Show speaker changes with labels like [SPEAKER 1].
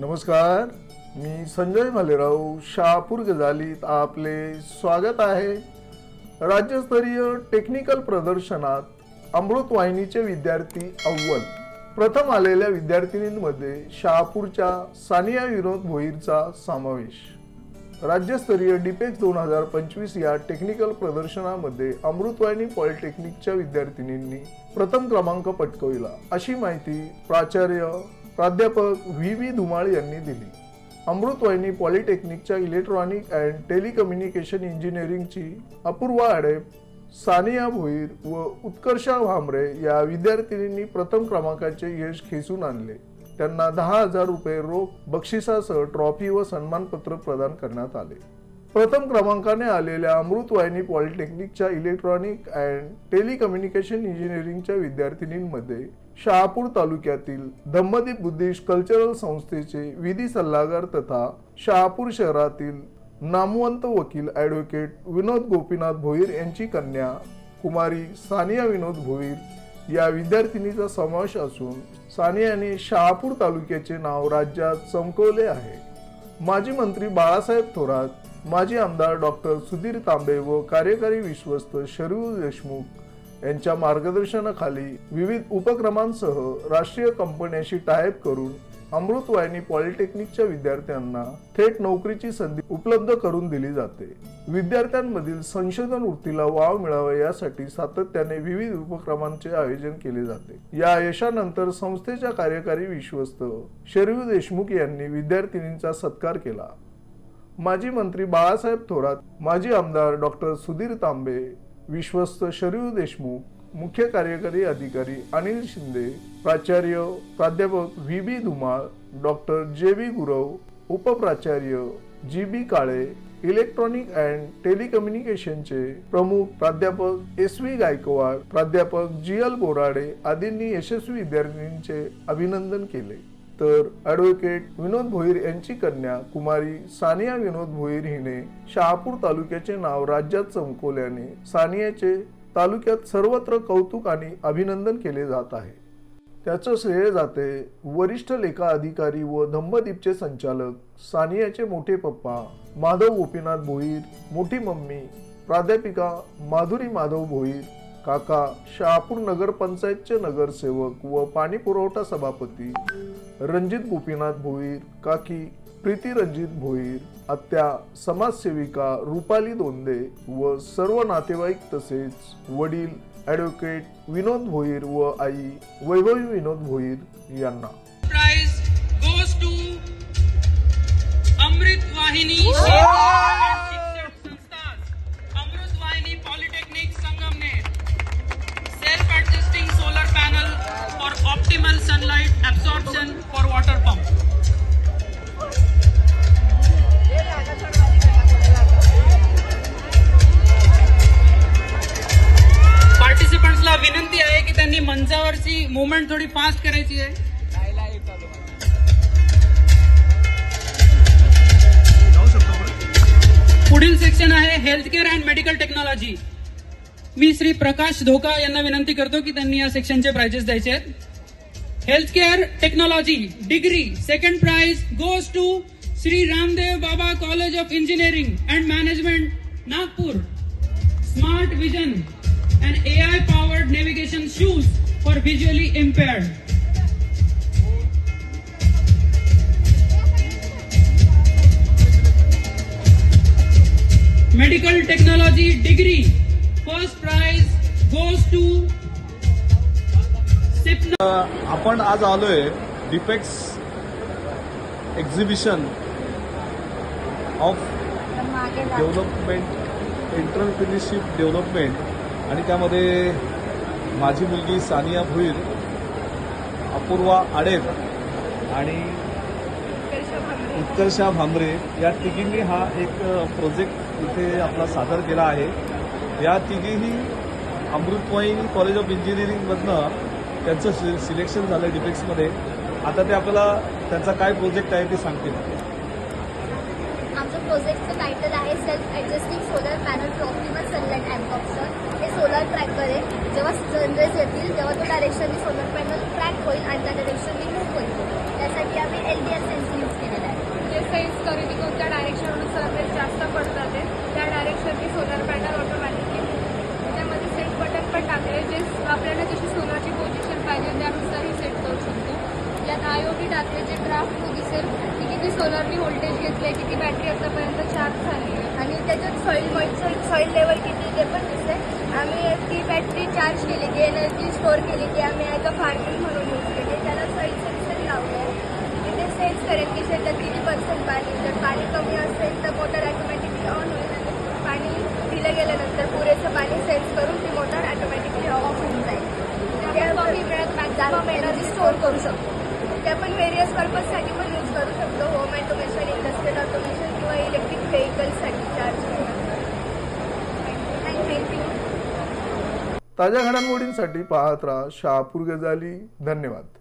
[SPEAKER 1] नमस्कार मी संजय भालेराव शहापूर गजालीत आपले स्वागत आहे. राज्यस्तरीय टेक्निकल प्रदर्शनात अमृत वाहिनीचे विद्यार्थी अव्वल. प्रथम आलेल्या विद्यार्थिनींमध्ये शहापूरच्या सानिया विनोद भोईरचा समावेश. राज्यस्तरीय डिपेक्स दोन हजार पंचवीस या टेक्निकल प्रदर्शनामध्ये अमृतवाहिनी पॉलिटेक्निकच्या विद्यार्थिनींनी प्रथम क्रमांक पटकविला. अशी माहिती प्राचार्य प्राध्यापक व्ही व्ही धुमाळ यांनी दिली. अमृतवाहिनी पॉलिटेक्निकच्या इलेक्ट्रॉनिक अँड टेलिकम्युनिकेशन इंजिनिअरिंगची अपूर्वा आडेप सानिया भोईर व उत्कर्षा भामरे या विद्यार्थिनींनी प्रथम क्रमांकाचे यश खेचून आणले. त्यांना दहा हजार रुपये रोख बक्षिसासह ट्रॉफी व सन्मानपत्र प्रदान करण्यात आले. प्रथम क्रमांकाने आलेल्या अमृतवाहिनी पॉलिटेक्निकच्या इलेक्ट्रॉनिक अँड टेलिकम्युनिकेशन इंजिनिअरिंगच्या विद्यार्थिनींमध्ये शहापूर तालुक्यातील धम्मदीप बुद्धिस्ट कल्चरल संस्थेचे विधी सल्लागार तथा शहापूर शहरातील नामवंत वकील ॲडव्होकेट विनोद गोपीनाथ भोईर यांची कन्या कुमारी सानिया विनोद भोईर या विद्यार्थिनीचा समावेश असून सानियाने शहापूर तालुक्याचे नाव राज्यात चमकवले आहे. माजी मंत्री बाळासाहेब थोरात माजी आमदार डॉक्टर सुधीर तांबे व कार्यकारी विश्वस्त शरयू देशमुख यांच्या मार्गदर्शनाखाली विविध उपक्रमांसह राष्ट्रीय कंपन्यांशी टायप करून अमृतवाहिनी पॉलिटेक्निकच्या विद्यार्थ्यांना थेट नोकरीची संधी उपलब्ध करून दिली जाते. विद्यार्थ्यांमधील संशोधन वृत्तीला वाव मिळावा यासाठी सातत्याने विविध उपक्रमांचे आयोजन केले जाते. या यशानंतर संस्थेच्या कार्यकारी विश्वस्त शरयू देशमुख यांनी विद्यार्थिनींचा सत्कार केला. माजी मंत्री बाळासाहेब थोरात माजी आमदार डॉक्टर सुधीर तांबे विश्वस्त शरीर देशमुख मुख्य कार्यकारी अधिकारी अनिल शिंदे प्राचार्य प्राध्यापक V B Dhumal doctor J B Gurav उपप्राचार्य G B Kale electronic and टेलिकम्युनिकेशनचे प्रमुख प्राध्यापक एस व्ही गायकवाड प्राध्यापक जी एल बोराडे आदींनी यशस्वी विद्यार्थिनींचे अभिनंदन केले. तर ॲडव्होकेट विनोद भोईर यांची कन्या कुमारी सानिया विनोद भोईर हिने शहापूर तालुक्याचे नाव राज्यात चमकवल्याने सानियाचे तालुक्यात सर्वत्र कौतुक आणि अभिनंदन केले जात आहे. त्याचं श्रेय जाते वरिष्ठ लेखा अधिकारी व धम्मदीपचे संचालक सानियाचे मोठे पप्पा माधव गोपीनाथ भोईर मोठी मम्मी प्राध्यापिका माधुरी माधव भोईर काका शहापूर नगरपंचायतचे नगरसेवक व पाणी पुरवठा सभापती रणजित गोपीनाथ भोईर काकी प्रीती रणजित भोईर आत्या समाजसेविका रुपाली दोंदे व सर्व नातेवाईक तसेच वडील ॲडव्होकेट विनोद भोईर व आई वैभवी विनोद भोईर यांना.
[SPEAKER 2] Prize goes to Amrit Vahini. Optimal absorption for water pump. पार्टिसिपंट्सला विनंती आहे की त्यांनी मंचावरची मुवमेंट थोडी फास्ट करायची आहे. पुढील सेक्शन आहे health care and medical technology मी श्री प्रकाश धोका यांना विनंती करतो की त्यांनी या सेक्शनचे प्राइजेस द्यायचे आहेत. Healthcare Technology degree second prize goes to Sri Ramdev Baba College of Engineering and Management, Nagpur. Smart Vision and AI powered navigation shoes for visually impaired. Medical Technology degree first prize goes to
[SPEAKER 3] आपण आज आलोय डिफेक्स exhibition of development entrepreneurship development आणि त्यामध्ये माझी मुलगी सानिया भुईर अपूर्वा आडेप आणि उत्कर्षा भांबरे या तिघींनी हा एक प्रोजेक्ट इथे आपला सादर केला आहे. या तिघीही अमृतवाईनी कॉलेज ऑफ इंजिनिअरिंगमधनं त्यांचं सि सिलेक्शन झालं डिफेक्समध्ये आता ते आपल्याला त्यांचा काय प्रोजेक्ट आहे ते सांगतील.
[SPEAKER 4] आमचं प्रोजेक्टचं टायटल आहे self adjusting solar panel for optimal sunlight and हे सोलर ट्रॅकर आहे. जेव्हा सनरेज येतील तेव्हा तो डायरेक्शननी सोलर पॅनल ट्रॅक होईल आणि त्या डायरेक्शननी मूव्ह होईल त्यासाठी आम्ही L D S sense use केलेला आहे
[SPEAKER 5] जे सेन्स करेल की कोणत्या डायरेक्शनवरून सनलाईट जास्त पडतात आहे त्या डायरेक्शनची सोलर पॅनल ऑटोमॅटिकली त्यामध्ये सेट बटन पण टाकले जे आपल्याला जशी सोलरची पोझिशन पाहिजे त्यानुसारही सेट करू शकतो यात आय ओ टी टाकले जे ग्राफ दिसेल की किती सोलरनी व्होल्टेज घेतले किती बॅटरी आतापर्यंत चार्ज झाली आहे.
[SPEAKER 4] आणि त्याच्यात सॉईल मॉइश्चर सॉईल लेवल किती ते पण दिसते आम्ही ती बॅटरी चार्ज केली ती एनर्जी स्टोअर केली ती आम्ही एका फार्मिंग म्हणून यूज केली त्याला सॉईल सेन्सर लावलं आहे ते सेन्स करेल की शेतात किती पर्सेंट पाणी जर पाणी कमी असेल तर मोटर ऑटोमॅटिकली ऑन होईल. आणि पाणी दिलं गेल्यानंतर पुरेसं पाणी सेन्स करून ती मोटर ऑटोमॅटिकली ऑफ होऊन जाईल.
[SPEAKER 5] त्यामुळे कमी वेळात मॅक्सिमम
[SPEAKER 4] एनर्जी स्टोअर करू शकतो. ते आपण व्हेरियस पर्पजसाठी पण करू शकतो. होम ॲटोमेशन इंडस्ट्रियल ऑटोमेशन किंवा इलेक्ट्रिक व्हेकलसाठी चार्ज
[SPEAKER 1] ताज्या घडामोडींसाठी पाहत राहा शहापूर गजाली. धन्यवाद.